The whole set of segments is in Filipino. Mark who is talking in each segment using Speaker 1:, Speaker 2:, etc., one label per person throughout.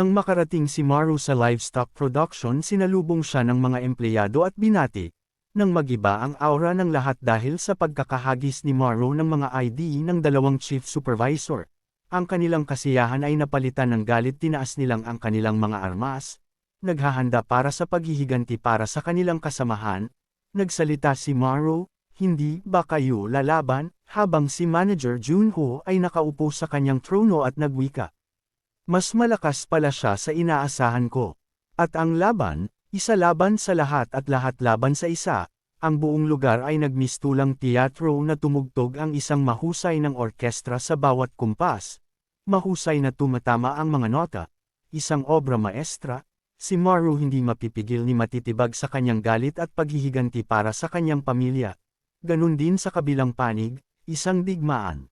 Speaker 1: Nang makarating si Maru sa livestock production sinalubong siya ng mga empleyado at binati. Nang magiba ang aura ng lahat dahil sa pagkakahagis ni Maru ng mga ID ng dalawang chief supervisor. Ang kanilang kasiyahan ay napalitan ng galit tinaas nilang ang kanilang mga armas. Naghahanda para sa paghihiganti para sa kanilang kasamahan. Nagsalita si Maru, hindi ba kayo lalaban, habang si Manager Junho ay nakaupo sa kanyang trono at nagwika. Mas malakas pala siya sa inaasahan ko. At ang laban, isa laban sa lahat at lahat laban sa isa, ang buong lugar ay nagmistulang teatro na tumugtog ang isang mahusay ng orkestra sa bawat kumpas. Mahusay na tumatama ang mga nota. Isang obra maestra, si Maru hindi mapipigil ni matitibag sa kanyang galit at paghihiganti para sa kanyang pamilya. Ganun din sa kabilang panig, isang digmaan.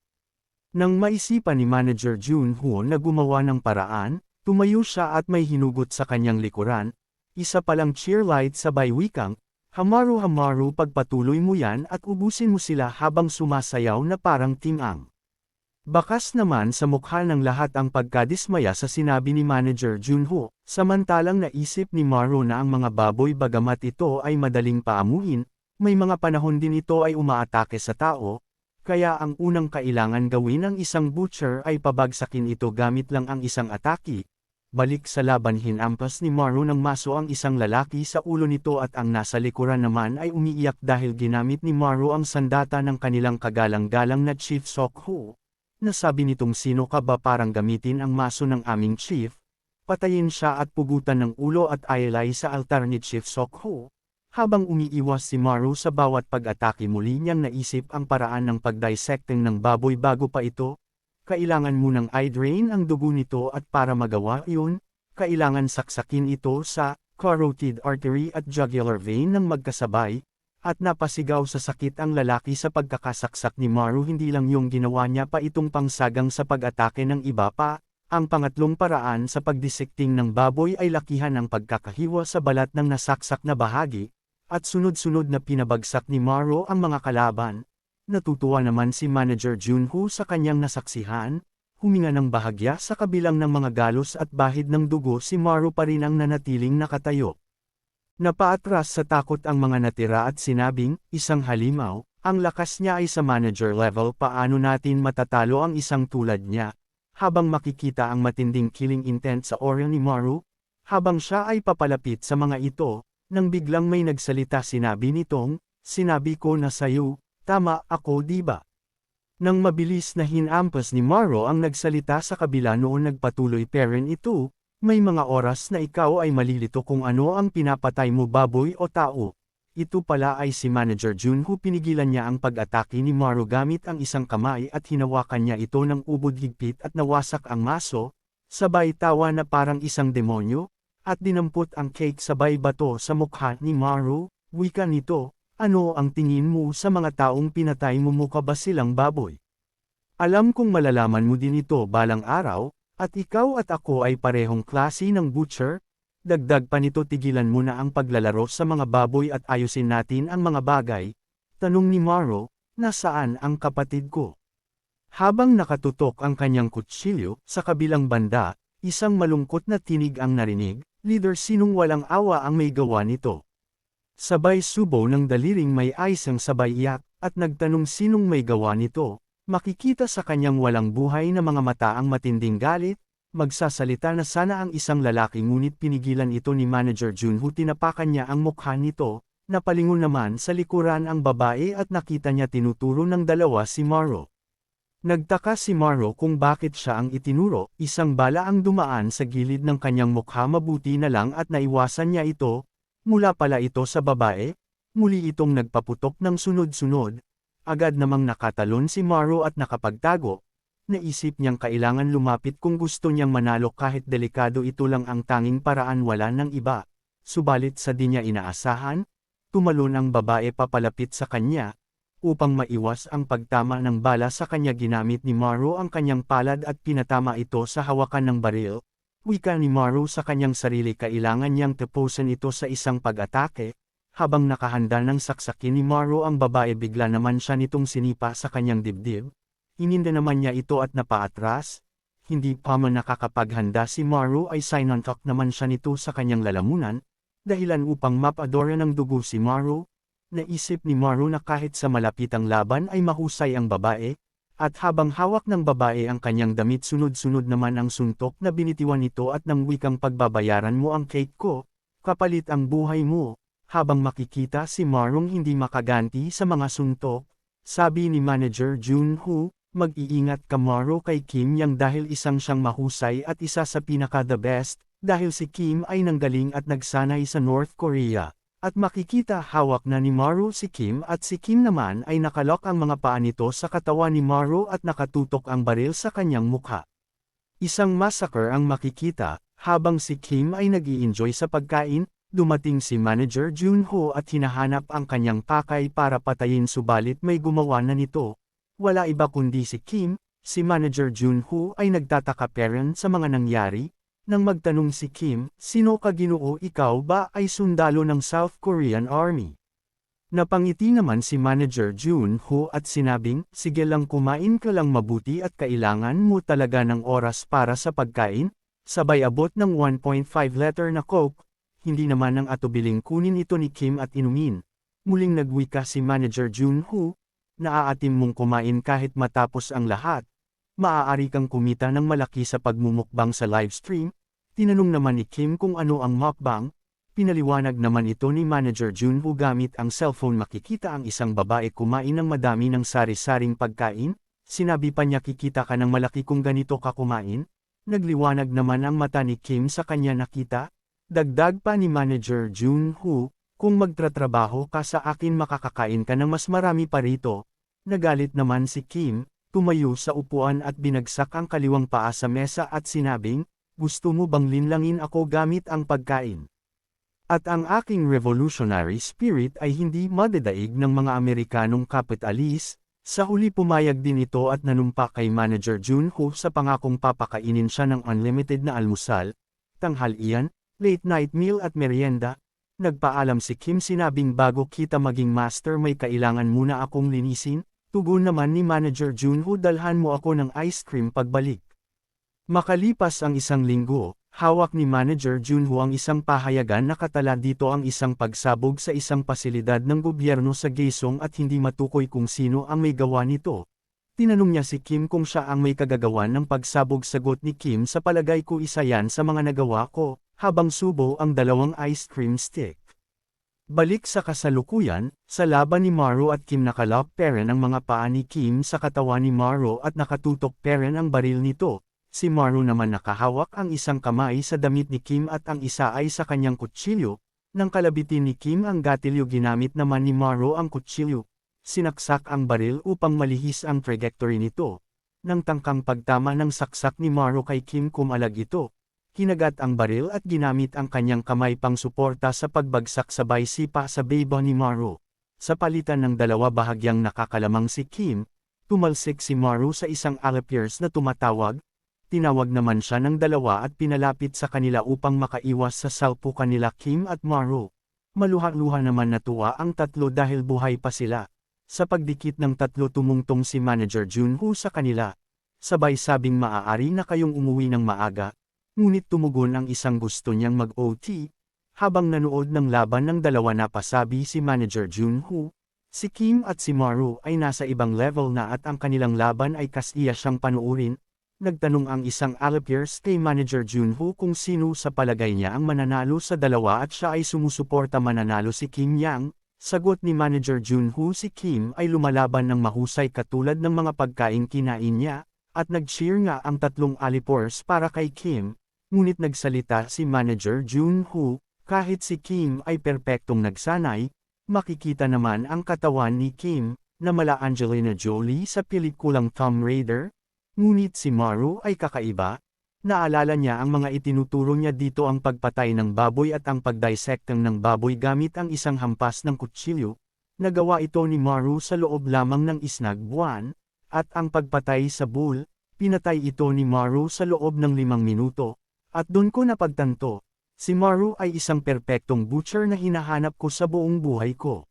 Speaker 1: Nang maisipan ni Manager Junho na gumawa ng paraan, tumayo siya at may hinugot sa kanyang likuran, isa palang cheerlight sabay wikang, Hamaru Hamaru pagpatuloy mo yan at ubusin mo sila habang sumasayaw na parang timang. Bakas naman sa mukha ng lahat ang pagkadismaya sa sinabi ni Manager Junho, samantalang naisip ni Maru na ang mga baboy bagamat ito ay madaling paamuhin, may mga panahon din ito ay umaatake sa tao, kaya ang unang kailangan gawin ng isang butcher ay pabagsakin ito gamit lang ang isang ataki. Balik sa laban hinampas ni Maru ng maso ang isang lalaki sa ulo nito at ang nasa likuran naman ay umiiyak dahil ginamit ni Maru ang sandata ng kanilang kagalang-galang na Chief Sokho. Nasabi nitong sino ka ba parang gamitin ang maso ng aming chief? Patayin siya at pugutan ng ulo at ayalay sa altar ni Chief Sokho. Habang umiiwas si Maru sa bawat pag-atake muli niyang naisip ang paraan ng pagdissecting ng baboy bago pa ito. Kailangan munang i-drain ang dugo nito at para magawa iyon, kailangan saksakin ito sa carotid artery at jugular vein ng magkasabay, at napasigaw sa sakit ang lalaki sa pagkakasaksak ni Maru hindi lang yung ginawa niya pa itong pangsagang sa pag-atake ng iba pa, ang pangatlong paraan sa pagdisekting ng baboy ay lakihan ang pagkakahiwa sa balat ng nasaksak na bahagi, at sunod-sunod na pinabagsak ni Maru ang mga kalaban. Natutuwa naman si Manager Junho sa kanyang nasaksihan, huminga ng bahagya sa kabilang ng mga galos at bahid ng dugo si Maru pa rin ang nanatiling nakatayo. Napaatras sa takot ang mga natira at sinabing, isang halimaw, ang lakas niya ay sa manager level paano natin matatalo ang isang tulad niya. Habang makikita ang matinding killing intent sa aura ni Maru, habang siya ay papalapit sa mga ito, nang biglang may nagsalita sinabi nitong, sinabi ko na sayo, tama ako di ba? Nang mabilis na hinampas ni Maru ang nagsalita sa kabila noon nagpatuloy peren ito, may mga oras na ikaw ay malilito kung ano ang pinapatay mo baboy o tao. Ito pala ay si Manager Junho pinigilan niya ang pag-atake ni Maru gamit ang isang kamay at hinawakan niya ito ng ubod higpit at nawasak ang maso, sabay tawa na parang isang demonyo, at dinampot ang cake sabay bato sa mukha ni Maru, wika nito, ano ang tingin mo sa mga taong pinatay mo mukha ba silang baboy? Alam kong malalaman mo din ito balang araw, at ikaw at ako ay parehong klase ng butcher? Dagdag pa nito tigilan mo na ang paglalaro sa mga baboy at ayusin natin ang mga bagay. Tanong ni Maro, nasaan ang kapatid ko? Habang nakatutok ang kanyang kutsilyo, sa kabilang banda, isang malungkot na tinig ang narinig, leader sinong walang awa ang may gawa nito. Sabay subo ng daliring may isang sabay iyak, at nagtanong sinong may gawa nito, Makikita sa kanyang walang buhay na mga mata ang matinding galit, magsasalita na sana ang isang lalaki ngunit pinigilan ito ni Manager Junho tinapakan niya ang mukha nito, napalingon naman sa likuran ang babae at nakita niya tinuturo ng dalawa si Maro. Nagtaka si Maro kung bakit siya ang itinuro, isang bala ang dumaan sa gilid ng kanyang mukha mabuti na lang at naiwasan niya ito, mula pala ito sa babae, muli itong nagpaputok ng sunod-sunod, Agad namang nakatalon si Maru at nakapagtago. Naisip niyang kailangan lumapit kung gusto niyang manalo kahit delikado ito lang ang tanging paraan wala ng iba. Subalit sa di niya inaasahan, tumalon ang babae papalapit sa kanya, upang maiwas ang pagtama ng bala sa kanya ginamit ni Maru ang kanyang palad at pinatama ito sa hawakan ng baril. Wika ni Maru sa kanyang sarili kailangan niyang tapusin ito sa isang pag-atake, habang nakahanda ng saksakin ni Maro ang babae bigla naman siya nitong sinipa sa kanyang dibdib. Ininda naman niya ito at napaatras. Hindi pa man nakakapaghanda si Maru ay sinuntok naman siya nito sa kanyang lalamunan, dahilan upang mapadora ng dugo si Maru. Naisip ni Maru na kahit sa malapitang laban ay mahusay ang babae, at habang hawak ng babae ang kanyang damit sunod-sunod naman ang suntok na binitiwan nito at nang wikang pagbabayaran mo ang cake ko, kapalit ang buhay mo. Habang makikita si Marong hindi makaganti sa mga suntok, sabi ni Manager Junho, mag-iingat ka Maro kay Kim Yang dahil isang siyang mahusay at isa sa pinaka-the best, dahil si Kim ay nanggaling at nagsanay sa North Korea. At makikita hawak na ni Maru si Kim at si Kim naman ay nakalok ang mga paa nito sa katawan ni Maru at nakatutok ang baril sa kanyang mukha. Isang massacre ang makikita, habang si Kim ay nag enjoy sa pagkain, dumating si Manager Junho at hinahanap ang kanyang pakay para patayin subalit may gumawa na nito. Wala iba kundi si Kim, si Manager Junho ay nagtataka peren sa mga nangyari, nang magtanong si Kim, sino ka ginoo ikaw ba ay sundalo ng South Korean Army? Napangiti naman si Manager Jun Ho at sinabing, sige lang kumain ka lang mabuti at kailangan mo talaga ng oras para sa pagkain, sabay abot ng 1.5 liter na coke, hindi naman ang atubiling kunin ito ni Kim at inumin. Muling nagwika si Manager Jun Ho, naaatim mong kumain kahit matapos ang lahat. Maaari kang kumita ng malaki sa pagmumukbang sa livestream, Tinanong naman ni Kim kung ano ang mukbang, pinaliwanag naman ito ni Manager Junho gamit ang cellphone makikita ang isang babae kumain ng madami ng sari-saring pagkain, sinabi pa niya kikita ka ng malaki kung ganito ka kumain, nagliwanag naman ang mata ni Kim sa kanya nakita, dagdag pa ni Manager Junho, kung magtratrabaho ka sa akin makakakain ka ng mas marami pa rito, nagalit naman si Kim, tumayo sa upuan at binagsak ang kaliwang paa sa mesa at sinabing, gusto mo bang linlangin ako gamit ang pagkain? At ang aking revolutionary spirit ay hindi madadaig ng mga Amerikanong kapitalis, sa huli pumayag din ito at nanumpa kay Manager Junho sa pangakong papakainin siya ng unlimited na almusal, tanghalian, late night meal at merienda, nagpaalam si Kim sinabing bago kita maging master may kailangan muna akong linisin, tugon naman ni Manager Junho dalhan mo ako ng ice cream pagbalik. Makalipas ang isang linggo, hawak ni Manager Junho ang isang pahayagan na katala dito ang isang pagsabog sa isang pasilidad ng gobyerno sa Gaesong at hindi matukoy kung sino ang may gawa nito. Tinanong niya si Kim kung siya ang may kagagawan ng pagsabog sagot ni Kim sa palagay ko isa yan sa mga nagawa ko, habang subo ang dalawang ice cream stick. Balik sa kasalukuyan, sa laban ni Maro at Kim nakalap peren ang mga paa ni Kim sa katawan ni Maro at nakatutok peren ang baril nito, Si Maru naman nakahawak ang isang kamay sa damit ni Kim at ang isa ay sa kanyang kutsilyo, nang kalabitin ni Kim ang gatilyo ginamit naman ni Maru ang kutsilyo. Sinaksak ang baril upang malihis ang trajectory nito. Nang tangkang pagtama ng saksak ni Maru kay Kim kumalag ito, kinagat ang baril at ginamit ang kanyang kamay pang suporta sa pagbagsak sabay sipa sa beba ni Maru. Sa palitan ng dalawa bahagyang nakakalamang si Kim, tumalsik si Maru sa isang Alapiers na tumatawag, tinawag naman siya ng dalawa at pinalapit sa kanila upang makaiwas sa salpo kanila Kim at Maru. Maluha-luha naman natuwa ang tatlo dahil buhay pa sila. Sa pagdikit ng tatlo tumungtong si Manager Junho sa kanila. Sabay sabing maaari na kayong umuwi ng maaga, ngunit tumugon ang isang gusto niyang mag-OT. Habang nanood ng laban ng dalawa na pasabi si Manager Junho, si Kim at si Maru ay nasa ibang level na at ang kanilang laban ay kasiya siyang panuurin, Nagtanong ang isang Alapiers kay Manager Junho kung sino sa palagay niya ang mananalo sa dalawa at siya ay sumusuporta mananalo si Kim Yang. Sagot ni Manager Junho si Kim ay lumalaban ng mahusay katulad ng mga pagkain kinain niya, at nag-cheer nga ang tatlong Alipors para kay Kim. Ngunit nagsalita si Manager Junho, kahit si Kim ay perpektong nagsanay, makikita naman ang katawan ni Kim, na mala Angelina Jolie sa pelikulang Tomb Raider, Ngunit si Maru ay kakaiba, naalala niya ang mga itinuturo niya dito ang pagpatay ng baboy at ang pagdisecting ng baboy gamit ang isang hampas ng kutsilyo, nagawa ito ni Maru sa loob lamang ng isnag buwan, at ang pagpatay sa bull, pinatay ito ni Maru sa loob ng limang minuto, at doon ko napagtanto, si Maru ay isang perpektong butcher na hinahanap ko sa buong buhay ko.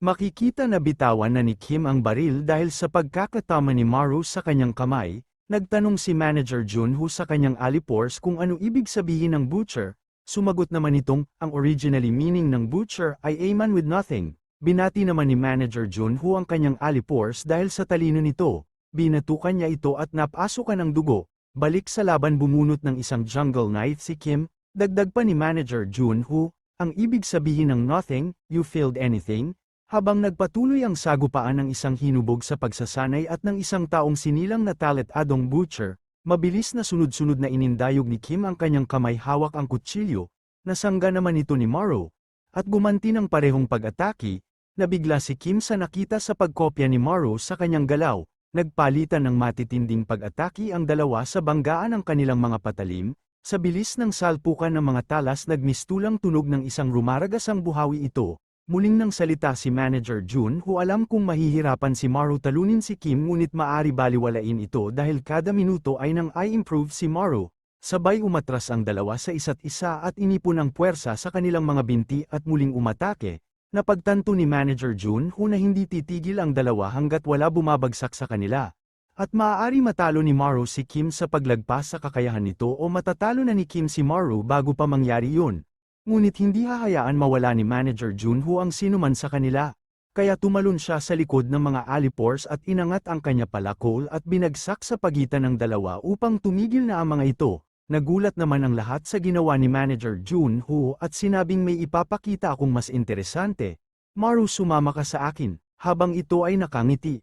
Speaker 1: Makikita na bitawan na ni Kim ang baril dahil sa pagkakatama ni Maru sa kanyang kamay, Nagtanong si Manager Junho sa kanyang alipores kung ano ibig sabihin ng butcher, sumagot naman itong, ang originally meaning ng butcher ay a man with nothing. Binati naman ni Manager Junho ang kanyang alipores dahil sa talino nito, binatukan niya ito at napasukan ng dugo. Balik sa laban bumunot ng isang jungle knight si Kim, dagdag pa ni Manager Junho, ang ibig sabihin ng nothing, you failed anything, habang nagpatuloy ang sagupaan ng isang hinubog sa pagsasanay at ng isang taong sinilang na talet adong butcher, mabilis na sunod-sunod na inindayog ni Kim ang kanyang kamay hawak ang kutsilyo, nasangga naman ito ni Morrow, at gumanti ng parehong pag-atake, nabigla si Kim sa nakita sa pagkopya ni Morrow sa kanyang galaw, nagpalitan ng matitinding pag-atake ang dalawa sa banggaan ng kanilang mga patalim, sa bilis ng salpukan ng mga talas nagmistulang tunog ng isang rumaragasang buhawi ito, Muling nang salita si Manager Jun hu alam kung mahihirapan si Maru talunin si Kim ngunit maari baliwalain ito dahil kada minuto ay nang i-improve si Maru. Sabay umatras ang dalawa sa isa't isa at inipon ang puwersa sa kanilang mga binti at muling umatake. Napagtanto ni Manager Jun hu na hindi titigil ang dalawa hanggat wala bumabagsak sa kanila. At maaari matalo ni Maru si Kim sa paglagpas sa kakayahan nito o matatalo na ni Kim si Maru bago pa mangyari yun. Ngunit hindi hahayaan mawala ni Manager Junho ang sinuman sa kanila. Kaya tumalon siya sa likod ng mga alipores at inangat ang kanya palakol at binagsak sa pagitan ng dalawa upang tumigil na ang mga ito. Nagulat naman ang lahat sa ginawa ni Manager Junho at sinabing may ipapakita akong mas interesante. Maru sumama ka sa akin, habang ito ay nakangiti.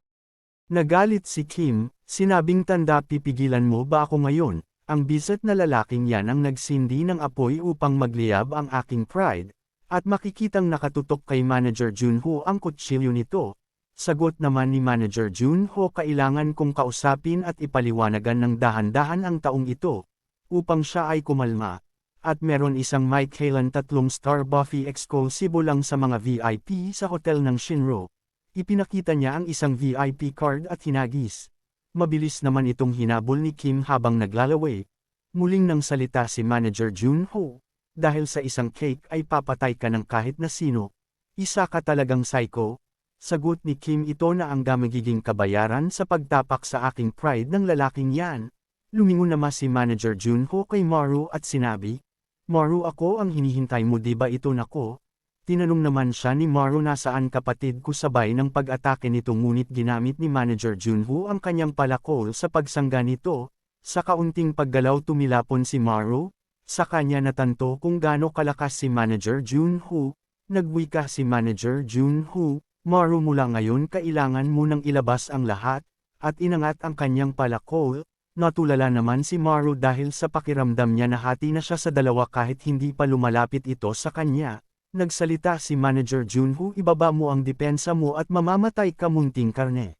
Speaker 1: Nagalit si Kim, sinabing tanda pipigilan mo ba ako ngayon, ang bisit na lalaking yan ang nagsindi ng apoy upang magliyab ang aking pride, at makikitang nakatutok kay Manager Junho ang kutsilyo nito. Sagot naman ni Manager Junho kailangan kong kausapin at ipaliwanagan ng dahan-dahan ang taong ito, upang siya ay kumalma. At meron isang Mike Halen tatlong star Buffy exclusive lang sa mga VIP sa hotel ng Shinro. Ipinakita niya ang isang VIP card at hinagis. Mabilis naman itong hinabol ni Kim habang naglalaway. Muling nang salita si Manager Jun Ho. Dahil sa isang cake ay papatay ka ng kahit na sino. Isa ka talagang psycho. Sagot ni Kim ito na ang magiging kabayaran sa pagtapak sa aking pride ng lalaking yan. Lumingon naman si Manager Jun Ho kay Maru at sinabi, Maru ako ang hinihintay mo di ba ito nako? Tinanong naman siya ni Maru nasaan kapatid ko sabay ng pag-atake nito ngunit ginamit ni Manager Junho ang kanyang palakol sa pagsangga nito. Sa kaunting paggalaw tumilapon si Maru, sa kanya natanto kung gaano kalakas si Manager Junho. Nagwika si Manager Junho, Maru mula ngayon kailangan mo nang ilabas ang lahat, at inangat ang kanyang palakol. Natulala naman si Maru dahil sa pakiramdam niya na hati na siya sa dalawa kahit hindi pa lumalapit ito sa kanya. Nagsalita si Manager Junho ibaba mo ang depensa mo at mamamatay ka munting karne.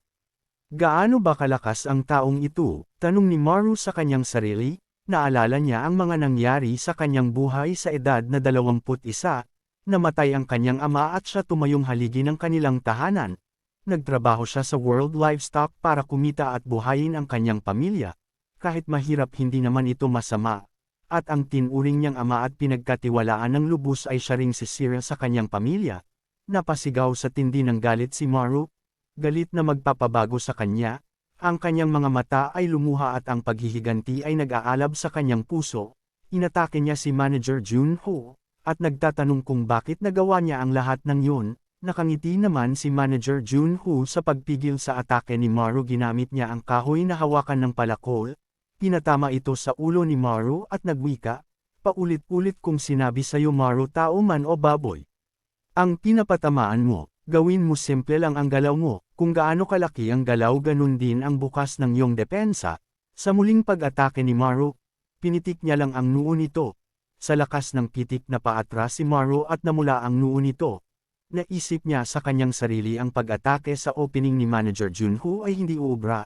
Speaker 1: Gaano ba kalakas ang taong ito? Tanong ni Maru sa kanyang sarili, naalala niya ang mga nangyari sa kanyang buhay sa edad na 21, namatay ang kanyang ama at siya tumayong haligi ng kanilang tahanan. Nagtrabaho siya sa World Livestock para kumita at buhayin ang kanyang pamilya. Kahit mahirap hindi naman ito masama, at ang tinuring niyang ama at pinagkatiwalaan ng lubos ay siya ring si Cyril sa kanyang pamilya. Napasigaw sa tindi ng galit si Maru, galit na magpapabago sa kanya, ang kanyang mga mata ay lumuha at ang paghihiganti ay nag-aalab sa kanyang puso. Inatake niya si Manager Jun Ho, at nagtatanong kung bakit nagawa niya ang lahat ng yun. Nakangiti naman si Manager Jun Ho sa pagpigil sa atake ni Maru ginamit niya ang kahoy na hawakan ng palakol, Pinatama ito sa ulo ni Maru at nagwika, paulit-ulit kong sinabi sa'yo Maru tao man o baboy. Ang pinapatamaan mo, gawin mo simple lang ang galaw mo, kung gaano kalaki ang galaw ganun din ang bukas ng iyong depensa. Sa muling pag-atake ni Maru, pinitik niya lang ang noo nito. Sa lakas ng pitik na paatras si Maru at namula ang noo nito. Naisip niya sa kanyang sarili ang pag-atake sa opening ni Manager Junho ay hindi uubra,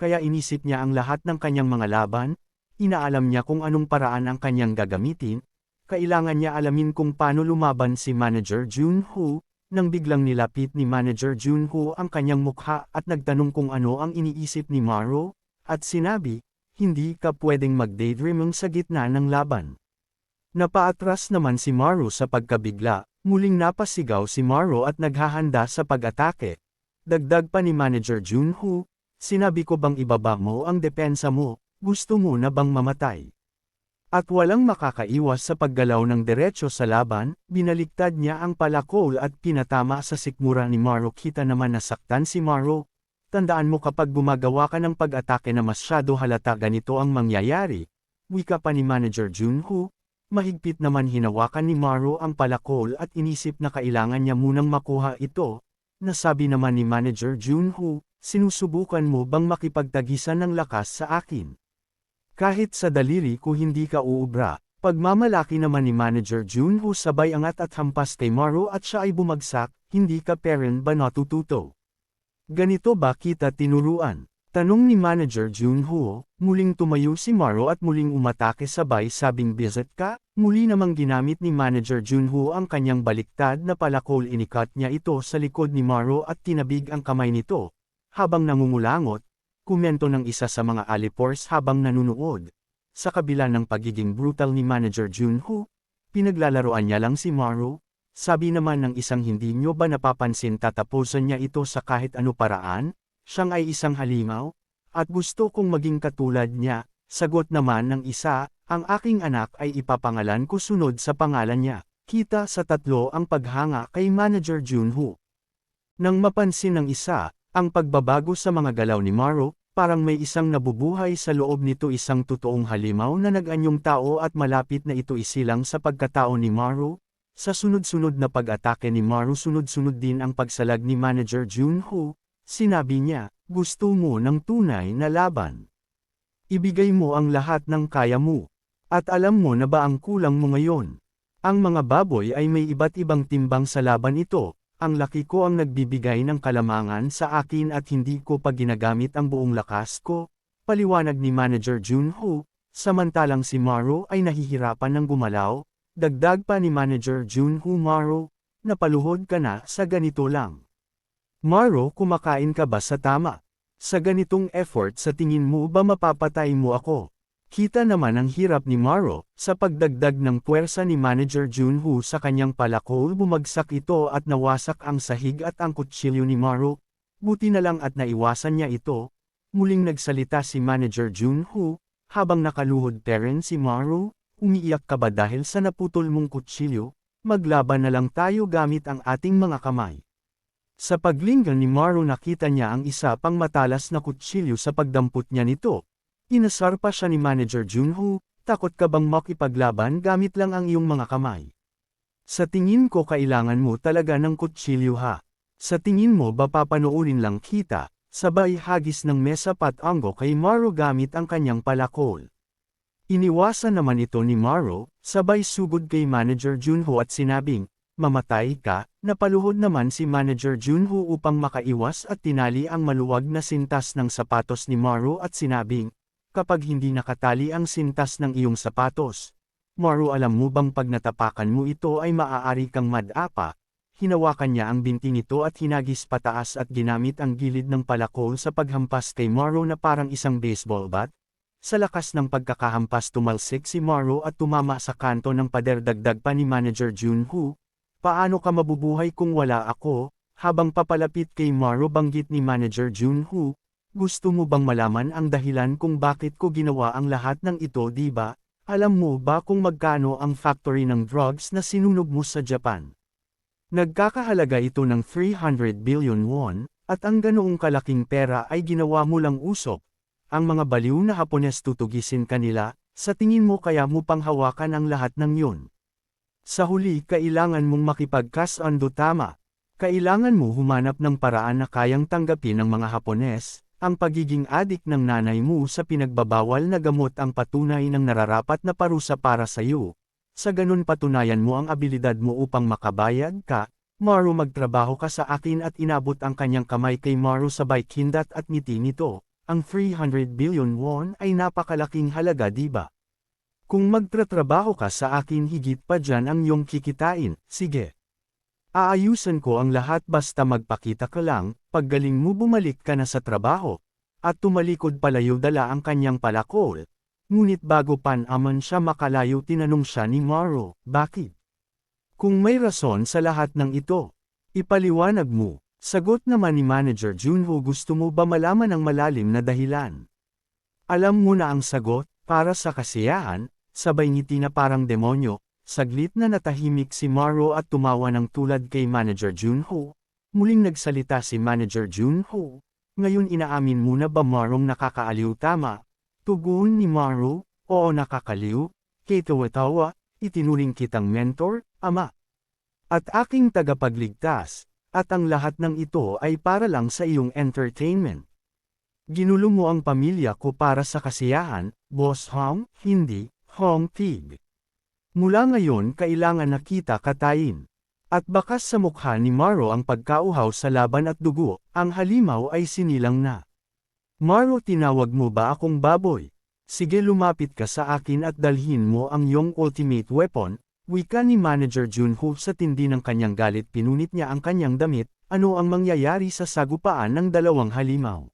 Speaker 1: kaya inisip niya ang lahat ng kanyang mga laban, inaalam niya kung anong paraan ang kanyang gagamitin, kailangan niya alamin kung paano lumaban si Manager Junho, nang biglang nilapit ni Manager Junho ang kanyang mukha at nagtanong kung ano ang iniisip ni Maro, at sinabi, hindi ka pwedeng mag-daydreaming sa gitna ng laban. Napaatras naman si Maro sa pagkabigla, muling napasigaw si Maro at naghahanda sa pag-atake. Dagdag pa ni Manager Junho, sinabi ko bang ibaba mo ang depensa mo, gusto mo na bang mamatay? At walang makakaiwas sa paggalaw ng diretsyo sa laban, binaliktad niya ang palakol at pinatama sa sikmura ni Maro kita naman nasaktan si Maro. Tandaan mo kapag gumagawa ka ng pag-atake na masyado halata ganito ang mangyayari. Wika pa ni Manager Junho, mahigpit naman hinawakan ni Maro ang palakol at inisip na kailangan niya munang makuha ito. Nasabi naman ni Manager Junho, sinusubukan mo bang makipagtagisan ng lakas sa akin? Kahit sa daliri ko hindi ka uubra, pagmamalaki naman ni Manager Junho sabay angat at hampas kay Maro at siya ay bumagsak, hindi ka peren ba natututo? Ganito ba kita tinuruan? Tanong ni Manager Junho, muling tumayo si Maro at muling umatake sabay sabing visit ka, muli namang ginamit ni Manager Junho ang kanyang baliktad na palakol inikat niya ito sa likod ni Maro at tinabig ang kamay nito. Habang nangungulangot, komento ng isa sa mga alipors habang nanunood. Sa kabila ng pagiging brutal ni Manager Junho, pinaglalaroan niya lang si Maro. Sabi naman ng isang hindi nyo ba napapansin tatapusan niya ito sa kahit ano paraan, siyang ay isang halimaw, at gusto kong maging katulad niya, sagot naman ng isa, ang aking anak ay ipapangalan ko sunod sa pangalan niya. Kita sa tatlo ang paghanga kay Manager Junho. Nang mapansin ng isa, ang pagbabago sa mga galaw ni Maro, parang may isang nabubuhay sa loob nito isang totoong halimaw na nag-anyong tao at malapit na ito isilang sa pagkatao ni Maru. Sa sunod-sunod na pag-atake ni Maru sunod-sunod din ang pagsalag ni Manager Junho, sinabi niya, gusto mo ng tunay na laban. Ibigay mo ang lahat ng kaya mo. At alam mo na ba ang kulang mo ngayon? Ang mga baboy ay may iba't ibang timbang sa laban ito, ang laki ko ang nagbibigay ng kalamangan sa akin at hindi ko pa ginagamit ang buong lakas ko, paliwanag ni Manager Junho, samantalang si Maro ay nahihirapan ng gumalaw, dagdag pa ni Manager Junho Maro, napaluhod ka na sa ganito lang. Maro kumakain ka ba sa tama? Sa ganitong effort sa tingin mo ba mapapatay mo ako? Kita naman ang hirap ni Maro, sa pagdagdag ng puwersa ni Manager Junho sa kanyang palakol bumagsak ito at nawasak ang sahig at ang kutsilyo ni Maro. Buti na lang at naiwasan niya ito. Muling nagsalita si Manager Junho, habang nakaluhod Teren si Maro, umiiyak ka ba dahil sa naputol mong kutsilyo? Maglaban na lang tayo gamit ang ating mga kamay. Sa paglinggan ni Maro nakita niya ang isa pang matalas na kutsilyo sa pagdampot niya nito, Inasar pa siya ni Manager Junho, takot ka bang makipaglaban gamit lang ang iyong mga kamay? Sa tingin ko kailangan mo talaga ng kutsilyo ha. Sa tingin mo ba papanoorin lang kita, sabay hagis ng mesa patanggo kay Maro gamit ang kanyang palakol. Iniwasan naman ito ni Maro, sabay sugod kay Manager Junho at sinabing, mamatay ka, napaluhod naman si Manager Junho upang makaiwas at tinali ang maluwag na sintas ng sapatos ni Maro at sinabing, kapag hindi nakatali ang sintas ng iyong sapatos. Maru alam mo bang pag natapakan mo ito ay maaari kang madapa, hinawakan niya ang binti nito at hinagis pataas at ginamit ang gilid ng palakol sa paghampas kay Maru na parang isang baseball bat. Sa lakas ng pagkakahampas tumalsik si Maru at tumama sa kanto ng pader dagdag pa ni Manager Junho. Paano ka mabubuhay kung wala ako? Habang papalapit kay Maru banggit ni Manager Junho, gusto mo bang malaman ang dahilan kung bakit ko ginawa ang lahat ng ito di ba? Alam mo ba kung magkano ang factory ng drugs na sinunog mo sa Japan? Nagkakahalaga ito ng 300 billion won, at ang ganoong kalaking pera ay ginawa mo lang usok. Ang mga baliw na Hapones tutugisin kanila, sa tingin mo kaya mo pang hawakan ang lahat ng yun. Sa huli kailangan mong makipagkasando tama. Kailangan mo humanap ng paraan na kayang tanggapin ng mga Hapones, ang pagiging adik ng nanay mo sa pinagbabawal na gamot ang patunay ng nararapat na parusa para sa iyo. Sa ganun patunayan mo ang abilidad mo upang makabayad ka, Maru magtrabaho ka sa akin at inabot ang kanyang kamay kay Maru sabay kindat at ngiti nito. Ang 300 billion won ay napakalaking halaga diba? Kung magtratrabaho ka sa akin higit pa dyan ang iyong kikitain, sige. Aayusan ko ang lahat basta magpakita ka lang, paggaling mo bumalik ka na sa trabaho. At tumalikod palayo dala ang kanyang palakol. Ngunit bago panaman siya makalayo tinanong siya ni Maro, bakit? Kung may rason sa lahat ng ito, ipaliwanag mo, Sagot naman ni Manager Junho gusto mo ba malaman ang malalim na dahilan? Alam mo na ang sagot, para sa kasiyahan, sabay ngiti na parang demonyo, saglit na natahimik si Maro at tumawa ng tulad kay Manager Junho. Muling nagsalita si Manager Junho. Ngayon inaamin mo na ba Marong nakakaaliw tama? Tugon ni Maro, oo nakakaliw, kay tawa itinuring kitang mentor, ama. At aking tagapagligtas, at ang lahat ng ito ay para lang sa iyong entertainment. Ginulo mo ang pamilya ko para sa kasiyahan, Boss Hong, hindi, Hong Tig. Mula ngayon kailangan na kita katayin. At bakas sa mukha ni Maro ang pagkauhaw sa laban at dugo, ang halimaw ay sinilang na. Maro tinawag mo ba akong baboy? Sige lumapit ka sa akin at dalhin mo ang iyong ultimate weapon, wika ni Manager Junho sa tindi ng kanyang galit pinunit niya ang kanyang damit, ano ang mangyayari sa sagupaan ng dalawang halimaw.